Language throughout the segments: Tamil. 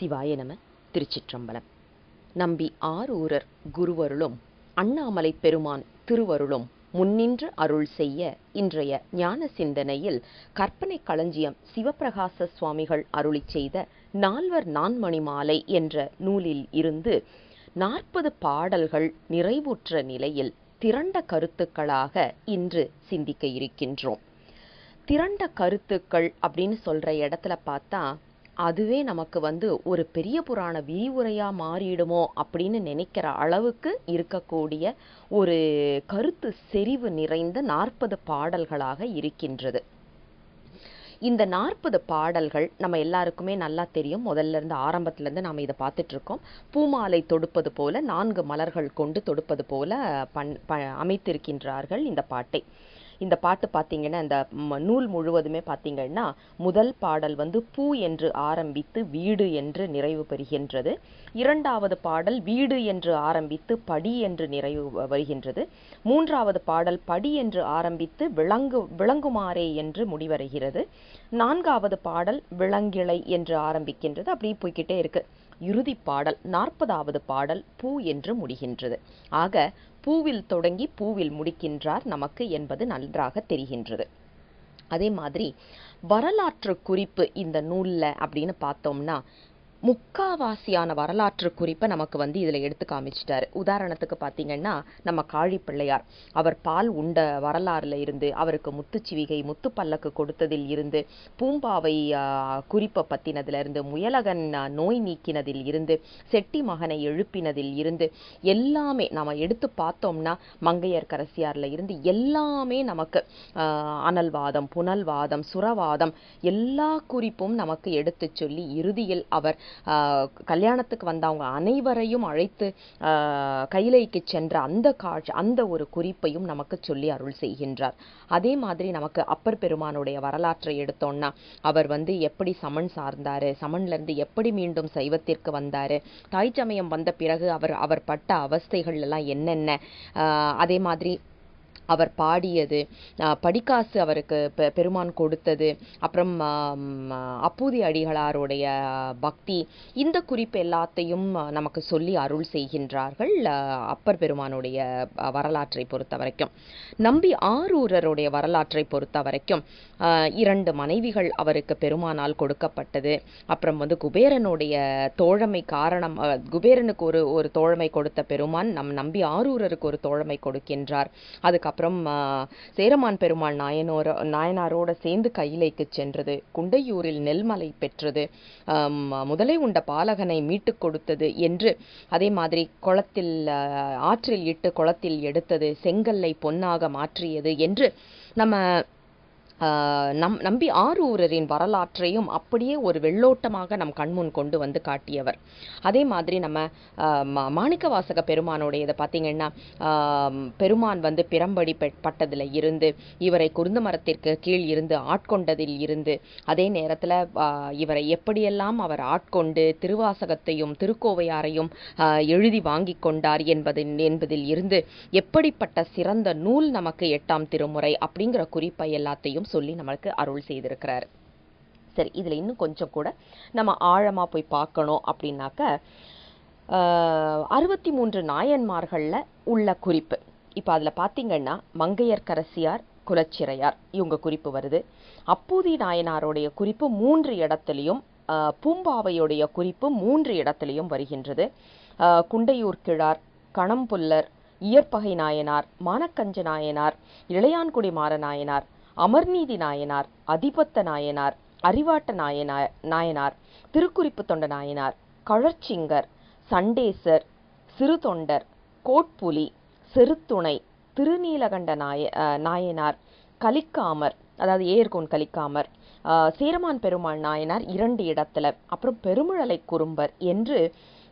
சிவாய நம திருச்சிற்றம்பலம். நம்பி ஆரூரர் குருவருளும் அண்ணாமலை பெருமான் திருவருளும் முன்னின்று அருள் செய்ய இன்றைய ஞான சிந்தனையில் கற்பனை களஞ்சியம் சிவபிரகாச சுவாமிகள் அருளி செய்த நால்வர் நான்மணி மாலை என்ற நூலில் இருந்து நாற்பது பாடல்கள் நிறைவுற்ற நிலையில் திரண்ட கருத்துக்களாக இன்று சிந்திக்க இருக்கின்றோம். திரண்ட கருத்துக்கள் அப்படின்னு சொல்ற இடத்துல பார்த்தா அதுவே நமக்கு வந்து ஒரு பெரிய புராண விரிவுரையாக மாறிடுமோ அப்படின்னு நினைக்கிற அளவுக்கு இருக்கக்கூடிய ஒரு கருத்து செறிவு நிறைந்த நாற்பது பாடல்களாக இருக்கின்றது. இந்த நாற்பது பாடல்கள் நம்ம எல்லாருக்குமே நல்லா தெரியும். முதல்ல இருந்து ஆரம்பத்துல இருந்து நாம இதை பார்த்துட்டு இருக்கோம். பூமாலை தொடுப்பது போல நான்கு மலர்கள் கொண்டு தொடுப்பது போல பண் ப அமைத்திருக்கின்றார்கள் இந்த பாட்டை. இந்த பாட்டு பார்த்தீங்கன்னா இந்த நூல் முழுவதுமே பார்த்தீங்கன்னா முதல் பாடல் வந்து பூ என்று ஆரம்பித்து வீடு என்று நிறைவு பெறுகின்றது. இரண்டாவது பாடல் வீடு என்று ஆரம்பித்து படி என்று நிறைவு வருகின்றது. மூன்றாவது பாடல் படி என்று ஆரம்பித்து விளங்கு விளங்குமாறே என்று முடிவடைகிறது நான்காவது பாடல் விளங்கிளை என்று ஆரம்பிக்கின்றது. அப்படியே போய்க்கிட்டே இருக்கு. இறுதி பாடல் நாற்பதாவது பாடல் பூ என்று முடிகின்றது. ஆக பூவில் தொடங்கி பூவில் முடிக்கின்றார் நமக்கு என்பது நன்றாக தெரிகின்றது. அதே மாதிரி வரலாற்று குறிப்பு இந்த நூல்ல அப்படின்னு பார்த்தோம்னா முக்காவாசியான வரலாற்று குறிப்பை நமக்கு வந்து இதில் எடுத்து காமிச்சிட்டாரு. உதாரணத்துக்கு பார்த்தீங்கன்னா நம்ம காழி பிள்ளையார். அவர் பால் உண்ட வரலாறுல இருந்து அவருக்கு முத்துச்சிவிகை முத்து பல்லக்கு கொடுத்ததில் இருந்து பூம்பாவை குறிப்பை பற்றினதுலேருந்து முயலகன் நோய் நீக்கினதில் இருந்து செட்டி மகனை எழுப்பினதில் இருந்து எல்லாமே நம்ம எடுத்து பார்த்தோம்னா மங்கையர் கரசியாரில் இருந்து எல்லாமே நமக்கு அனல்வாதம் புனல்வாதம் சுரவாதம் எல்லா குறிப்பும் நமக்கு எடுத்துச் சொல்லி இறுதியில் அவர் கல்யாணத்துக்கு வந்தவங்க அனைவரையும் அழைத்து கைலைக்கு சென்ற அந்த காட்சி அந்த ஒரு குறிப்பையும் நமக்கு சொல்லி அருள் செய்கின்றார். அதே மாதிரி நமக்கு அப்பர் பெருமானுடைய வரலாற்றை எடுத்தோம்னா அவர் வந்து எப்படி சமன் சார்ந்தாரு சமன்லேருந்து எப்படி மீண்டும் சைவத்திற்கு வந்தாரு தாய் சமயம் வந்த பிறகு அவர் அவர் பட்ட அவஸ்தைகள் எல்லாம் என்னென்ன அதே மாதிரி அவர் பாடியது ஆஹ் படிக்காசு அவருக்கு பெ- பெருமான் கொடுத்தது அப்புறம் அப்பூதி அடிகளாருடைய பக்தி இந்த குறிப்பு எல்லாத்தையும் நமக்கு சொல்லி அருள் செய்கின்றார்கள் அப்பர் பெருமானுடைய வரலாற்றை பொறுத்த வரைக்கும் நம்பி ஆரூரருடைய வரலாற்றை பொறுத்த வரைக்கும் இரண்டு மனைவிகள் அவருக்கு பெருமானால் கொடுக்கப்பட்டது. அப்புறம் வந்து குபேரனுடைய தோழமை காரணம் குபேரனுக்கு ஒரு ஒரு தோழமை கொடுத்த பெருமான் நம் நம்பி ஆரூரருக்கு ஒரு தோழமை கொடுக்கின்றார். அதுக்கப்புறம் அப்புறம் சேரமான் பெருமாள் நாயனோர நாயனாரோட சேர்ந்து கையிலைக்கு சென்றது. குண்டையூரில் நெல்மலை பெற்றது. முதலை உண்ட பாலகனை மீட்டுக் கொடுத்தது என்று அதே மாதிரி குளத்தில் ஆற்றில் இட்டு குளத்தில் எடுத்தது செங்கல்லை பொன்னாக மாற்றியது என்று நம்ம நம் நம்பி ஆரூரரின் வரலாற்றையும் அப்படியே ஒரு வெள்ளோட்டமாக நம் கண்முன் கொண்டு வந்து காட்டியவர். அதே மாதிரி நம்ம ஆஹ் மா- மாணிக்கவாசக பெருமானுடையதை பார்த்தீங்கன்னா பெருமான் வந்து பிறம்படி பட்டதில் இருந்து இவரை குருந்த மரத்திற்கு கீழ் இருந்து ஆட்கொண்டதில் இருந்து அதே நேரத்தில் இவரை எப்படியெல்லாம் அவர் ஆட்கொண்டு திருவாசகத்தையும் திருக்கோவையாரையும் எழுதி வாங்கி கொண்டார் என்பது என்பதில் இருந்து எப்படிப்பட்ட சிறந்த நூல் நமக்கு எட்டாம் திருமுறை அப்படிங்கிற குறிப்பை எல்லாத்தையும் சொல்லி நமக்கு அருள் செய்திருக்கிறார். சரி இதுல இன்னும் கொஞ்சம் கூட நம்ம ஆழமா போய் பார்க்கணும் அப்படின்னாக்க அறுபத்தி மூன்று நாயன்மார்கள்ல உள்ள குறிப்பு. இப்போ அதுல பார்த்தீங்கன்னா மங்கையர்கரசியார் குலச்சிறையார் இவங்க குறிப்பு வருது. அப்பூதி நாயனாருடைய குறிப்பு மூன்று இடத்துலையும் ஆஹ் பூம்பாவையுடைய குறிப்பு மூன்று இடத்துலையும் வருகின்றது. ஆஹ் குண்டையூர் கிழார் கணம்புல்லர் இயற்பகை நாயனார் மானக்கஞ்ச நாயனார் இளையான்குடி மாற நாயனார் அமர்நீதி நாயனார் அதிபத்த நாயனார் அறிவாட்ட நாயனார் நாயனார் திருக்குறிப்பு தொண்ட நாயனார் கழற்சிங்கர் சண்டேசர் சிறுதொண்டர் கோட்புலி செருத்துணை திருநீலகண்ட நாய அஹ் நாயனார் கலிக்காமர் அதாவது ஏர்கோன் கலிக்காமர் ஆஹ் சேரமான் பெருமாள் நாயனார் இரண்டு இடத்துல அப்புறம் பெருமிழலை குறும்பர் என்று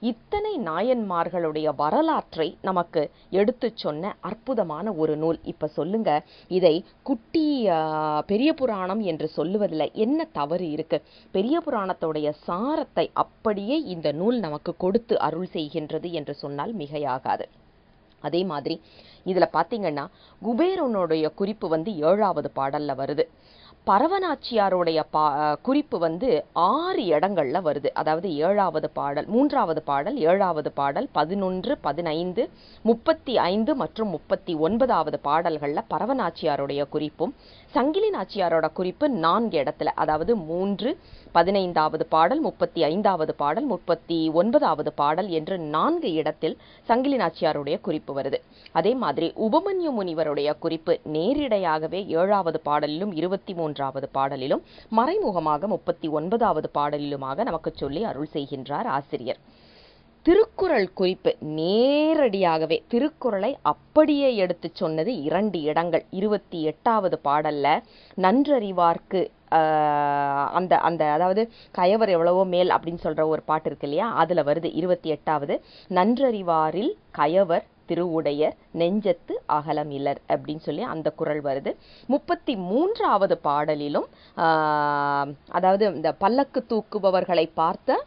இத்தனை நாயன்மார்களுடைய வரலாற்றை நமக்கு எடுத்துச் சொன்ன அற்புதமான ஒரு நூல். இப்போ சொல்லுங்க இதை குட்டி ஆஹ், பெரிய புராணம் என்று சொல்லுவதில் என்ன தவறு இருக்கு? பெரிய புராணத்துடைய சாரத்தை அப்படியே இந்த நூல் நமக்கு கொடுத்து அருள் செய்கின்றது என்று சொன்னால் மிகையாகாது. அதே மாதிரி இதுல பார்த்தீங்கன்னா குபேரனுடைய குறிப்பு வந்து ஏழாவது பாடல்ல வருது. பரவனாச்சியாருடைய பா குறிப்பு வந்து ஆறு இடங்கள்ல வருது. அதாவது ஏழாவது பாடல் மூன்றாவது பாடல் ஏழாவது பாடல் பதினொன்று பதினைந்து முப்பத்தி ஐந்து மற்றும் முப்பத்தி ஒன்பதாவது பாடல்களில் பரவனாச்சியாருடைய குறிப்பும் சங்கிலி நாச்சியாரோட குறிப்பு நான்கு இடத்துல அதாவது மூன்று பதினைந்தாவது பாடல் முப்பத்தி ஐந்தாவது பாடல் முப்பத்தி ஒன்பதாவது பாடல் என்று நான்கு இடத்தில் சங்கிலி நாச்சியாருடைய குறிப்பு வருது. அதே மாதிரி உபமன்யு முனிவருடைய குறிப்பு நேரிடையாகவே ஏழாவது பாடலிலும் இருபத்தி மூன்றாவது பாடலிலும் மறைமுகமாக முப்பத்தி ஒன்பதாவது பாடலிலுமாக நமக்கு சொல்லி அருள் செய்கின்றார் ஆசிரியர். திருக்குறள் குறிப்பு நேரடியாகவே திருக்குறளை அப்படியே எடுத்து சொன்னது இரண்டு இடங்கள். இருபத்தி எட்டாவது பாடல்ல நன்றறிவார்க்கு அந்த அந்த அதாவது கயவர் எவ்வளவோ மேல் அப்படின்னு சொல்ற ஒரு பாட்டு இருக்கு இல்லையா? அதுல வருது இருபத்தி எட்டாவது. நன்றறிவாரில் கயவர் திருவுடையர் நெஞ்சத்து அகலமில்லர் அப்படின்னு சொல்லி அந்த குரல் வருது. முப்பத்தி மூன்றாவது பாடலிலும் ஆஹ், அதாவது இந்த பல்லக்கு தூக்குபவர்களை பார்த்த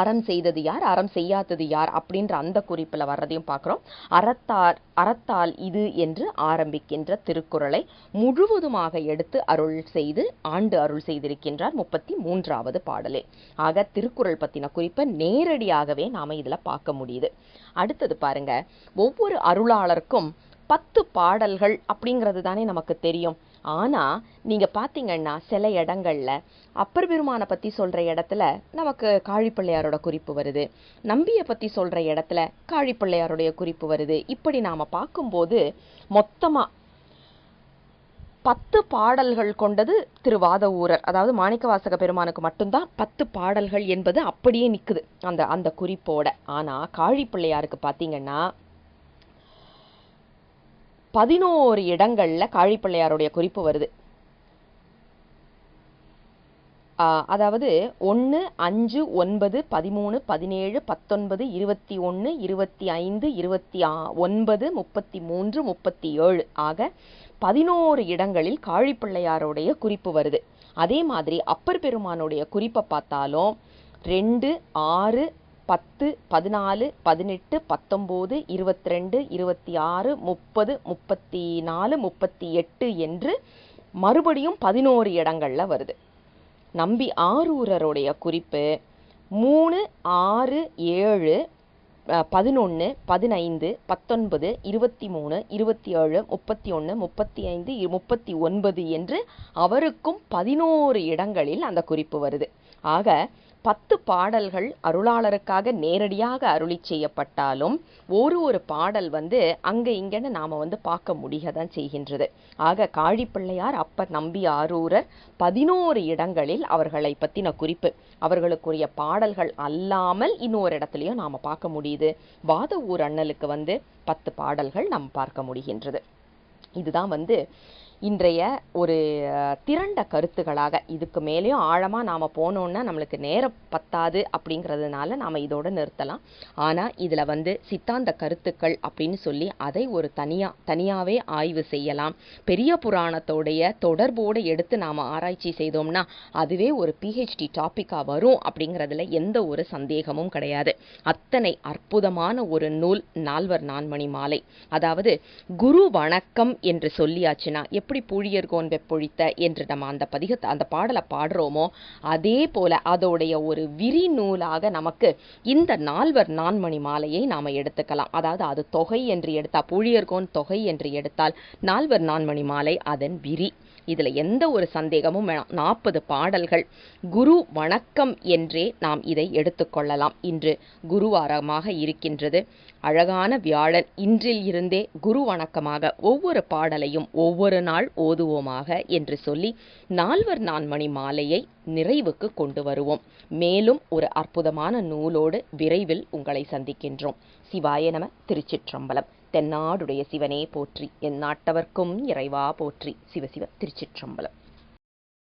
அறம் செய்தது யார்? அறம் செய்யாதது யார்? அப்படின்ற அந்த குறிப்பில் வர்றதையும் பார்க்குறோம். அறத்தார் அறத்தால் இது என்று ஆரம்பிக்கின்ற திருக்குறளை முழுவதுமாக எடுத்து அருள் செய்து ஆண்டு அருள் செய்திருக்கின்றார் முப்பத்தி மூன்றாவது பாடலே. ஆக திருக்குறள் பற்றின குறிப்பை நேரடியாகவே நாம் இதில் பார்க்க முடியுது. அடுத்தது பாருங்க ஒவ்வொரு அருளாளருக்கும் பத்து பாடல்கள் அப்படிங்கிறது தானே நமக்கு தெரியும். ஆனால் நீங்கள் பார்த்தீங்கன்னா சில இடங்களில் அப்பர் பெருமானை பற்றி சொல்கிற இடத்துல நமக்கு காழிப்பிள்ளையாரோட குறிப்பு வருது. நம்பியை பற்றி சொல்கிற இடத்துல காழிப்பிள்ளையாருடைய குறிப்பு வருது. இப்படி நாம் பார்க்கும்போது மொத்தமாக பத்து பாடல்கள் கொண்டது திருவாத ஊரர். அதாவது மாணிக்கவாசக பெருமானுக்கு மட்டும்தான் பத்து பாடல்கள் என்பது அப்படியே நிற்குது அந்த அந்த குறிப்போட. ஆனால் காழிப்பிள்ளையாருக்கு பார்த்தீங்கன்னா பதினோரு இடங்களில் காழிப்பிள்ளையாருடைய குறிப்பு வருது. அதாவது ஒன்று அஞ்சு ஒன்பது பதிமூணு பதினேழு பத்தொன்பது இருபத்தி ஒன்று இருபத்தி ஐந்து இருபத்தி ஆ ஒன்பது முப்பத்தி மூன்று முப்பத்தி ஏழு. ஆக பதினோரு இடங்களில் காழிப்பிள்ளையாருடைய குறிப்பு வருது. அதே மாதிரி அப்பர் பெருமானுடைய குறிப்பை பார்த்தாலும் ரெண்டு ஆறு பத்து பதினாலு பதினெட்டு பத்தொம்போது இருபத்தி ரெண்டு இருபத்தி ஆறு முப்பது முப்பத்தி நாலு முப்பத்தி எட்டு என்று மறுபடியும் பதினோரு இடங்கள்ல வருது. நம்பி ஆரூரருடைய குறிப்பு மூணு ஆறு ஏழு பதினொன்று பதினைந்து பத்தொன்பது இருபத்தி மூணு இருபத்தி ஏழு முப்பத்தி ஒன்று முப்பத்தி ஐந்து முப்பத்தி ஒன்பது என்று அவருக்கும் பதினோரு இடங்களில் அந்த குறிப்பு வருது. ஆக பத்து பாடல்கள் அருளாளருக்காக நேரடியாக அருளி செய்யப்பட்டாலும் ஒரு ஒரு பாடல் வந்து அங்கே இங்கேன்னு நாம் வந்து பார்க்க முடியதான் செய்கின்றது. ஆக காழிப்பிள்ளையார் அப்பர் நம்பி ஆரூரர் பதினோரு இடங்களில் அவர்களை பற்றின குறிப்பு. அவர்களுக்குரிய பாடல்கள் அல்லாமல் இன்னொரு இடத்துலையும் நாம் பார்க்க முடியுது. வாத ஊர் அண்ணலுக்கு வந்து பத்து பாடல்கள் நாம் பார்க்க முடிகின்றது. இதுதான் வந்து இன்றைய ஒரு திரண்ட கருத்துகளாக இதுக்கு மேலேயும் ஆழமா நாம போனோம்னா நம்மளுக்கு நேரம் பத்தாது அப்படிங்கிறதுனால நாம இதோட நிறுத்தலாம். ஆனா இதுல வந்து சித்தாந்த கருத்துக்கள் அப்படின்னு சொல்லி அதை ஒரு தனியா தனியாவே ஆய்வு செய்யலாம். பெரிய புராணத்தோடைய தொடர்போடு எடுத்து நாம ஆராய்ச்சி செய்தோம்னா அதுவே ஒரு பிஹெச்டி டாப்பிக்காக வரும் அப்படிங்கிறதுல எந்த ஒரு சந்தேகமும் கிடையாது. அத்தனை அற்புதமான ஒரு நூல் நால்வர் நான்மணி மாலை. அதாவது குரு வணக்கம் என்று சொல்லியாச்சுன்னா எப்படி பூழியர்கோன் வெப்பொழித்த என்று நம்ம அந்த பதிகத்தை அந்த பாடலை பாடுறோமோ அதே போல அதோடைய ஒரு விரி நூலாக நமக்கு இந்த நால்வர் நான்மணி மாலையை நாம் எடுத்துக்கலாம். அதாவது அது தொகை என்று எடுத்தால் பூழியர்கோன் தொகை என்று எடுத்தால் நால்வர் நான்மணி மாலை அதன் விரி. இதுல எந்த ஒரு சந்தேகமும் வேணாம். நாற்பது பாடல்கள். குரு வணக்கம் என்றே நாம் இதை எடுத்துக்கொள்ளலாம் இன்று குருவாரமாக இருக்கின்றது. அழகான வியாழன் இன்றில் இருந்தே குரு வணக்கமாக ஒவ்வொரு பாடலையும் ஒவ்வொரு நாள் ஓதுவோமாக என்று சொல்லி நால்வர் நான்மணி மாலையை நிறைவுக்கு கொண்டு வருவோம். மேலும் ஒரு அற்புதமான நூலோடு விரைவில் உங்களை சந்திக்கின்றோம். சிவாய நம திருச்சிற்றம்பலம். தென்னாடுடைய சிவனே போற்றி. என் நாட்டவர்க்கும் இறைவா போற்றி. சிவசிவ திருச்சிற்றம்பலம்.